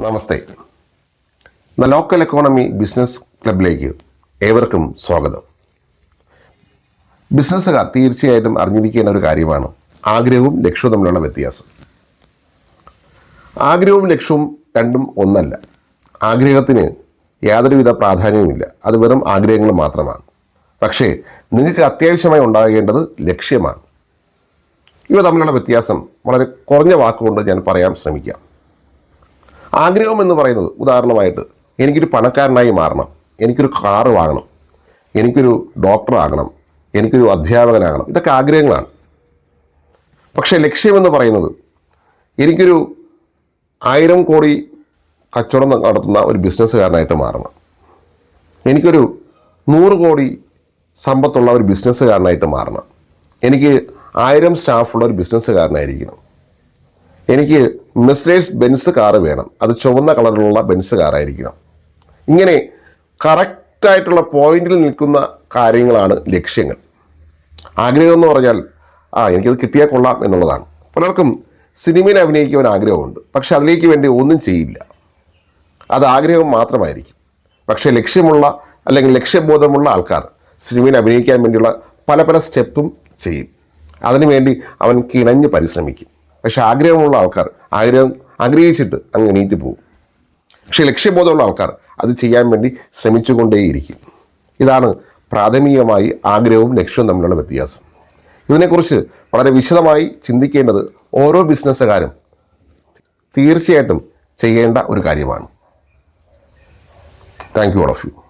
Namaste. The local economy business ക്ലബിലേക്ക് ഏവർക്കും സ്വാഗതം. ബിസിനസ്സുകാർ തീർച്ചയായിട്ടും അറിഞ്ഞിരിക്കേണ്ട ഒരു കാര്യമാണ് ആഗ്രഹവും ലക്ഷ്യവും തമ്മിലുള്ള വ്യത്യാസം. ആഗ്രഹവും ലക്ഷ്യവും രണ്ടും ഒന്നല്ല. ആഗ്രഹത്തിന് യാതൊരുവിധ പ്രാധാന്യവുമില്ല. അത് വെറും ആഗ്രഹങ്ങൾ മാത്രമാണ്. പക്ഷേ നിങ്ങൾക്ക് അത്യാവശ്യമായി ഉണ്ടാകേണ്ടത് ലക്ഷ്യമാണ്. ഇവ തമ്മിലുള്ള വ്യത്യാസം വളരെ കുറഞ്ഞ വാക്കുകൊണ്ട് ഞാൻ പറയാൻ ശ്രമിക്കാം. ആഗ്രഹം എന്ന് പറയുന്നത് ഉദാഹരണമായിട്ട് എനിക്കൊരു പണക്കാരനായി മാറണം. എനിക്കൊരു കാറ് വാങ്ങണം. എനിക്കൊരു ഡോക്ടറാകണം എനിക്കൊരു അധ്യാപകനാകണം. ഇതൊക്കെ ആഗ്രഹങ്ങളാണ്. പക്ഷേ ലക്ഷ്യമെന്ന് പറയുന്നത് എനിക്കൊരു ആയിരം കോടി കച്ചവടം നടത്തുന്ന ഒരു ബിസിനസ്സുകാരനായിട്ട് മാറണം. എനിക്കൊരു നൂറ് കോടി സമ്പത്തുള്ള ഒരു ബിസിനസ്സുകാരനായിട്ട് മാറണം. എനിക്ക് ആയിരം സ്റ്റാഫുള്ള ഒരു ബിസിനസ്സുകാരനായിരിക്കണം. എനിക്ക് മെസ്സേഴ്സ് ബെൻസ് കാറ് വേണം. അത് ചുവന്ന കളറിലുള്ള ബെൻസ് കാറായിരിക്കണം ഇങ്ങനെ കറക്റ്റായിട്ടുള്ള പോയിന്റിൽ നിൽക്കുന്ന കാര്യങ്ങളാണ് ലക്ഷ്യങ്ങൾ. ആഗ്രഹം എന്ന് പറഞ്ഞാൽ ആ എനിക്കത് കിട്ടിയാൽ കൊള്ളാം എന്നുള്ളതാണ്. പലർക്കും സിനിമയിൽ അഭിനയിക്കുവാൻ ആഗ്രഹമുണ്ട്. പക്ഷെ അതിലേക്ക് വേണ്ടി ഒന്നും ചെയ്യില്ല. അത് ആഗ്രഹം മാത്രമായിരിക്കും. പക്ഷേ ലക്ഷ്യമുള്ള അല്ലെങ്കിൽ ലക്ഷ്യബോധമുള്ള ആൾക്കാർ സിനിമയിൽ അഭിനയിക്കാൻ വേണ്ടിയുള്ള പല പല സ്റ്റെപ്പും ചെയ്യും. അതിനുവേണ്ടി അവൻ കിണഞ്ഞ് പരിശ്രമിക്കും. പക്ഷെ ആഗ്രഹമുള്ള ആൾക്കാർ ആഗ്രഹം ആഗ്രഹിച്ചിട്ട് അങ്ങ് എണീറ്റ് പോകും. പക്ഷേ ലക്ഷ്യബോധമുള്ള ആൾക്കാർ അത് ചെയ്യാൻ വേണ്ടി ശ്രമിച്ചുകൊണ്ടേയിരിക്കും. ഇതാണ് പ്രാഥമികമായി ആഗ്രഹവും ലക്ഷ്യവും തമ്മിലുള്ള വ്യത്യാസം. ഇതിനെക്കുറിച്ച് വളരെ വിശദമായി ചിന്തിക്കേണ്ടത് ഓരോ ബിസിനസ്സുകാരും തീർച്ചയായിട്ടും ചെയ്യേണ്ട ഒരു കാര്യമാണ്. Thank you all of you.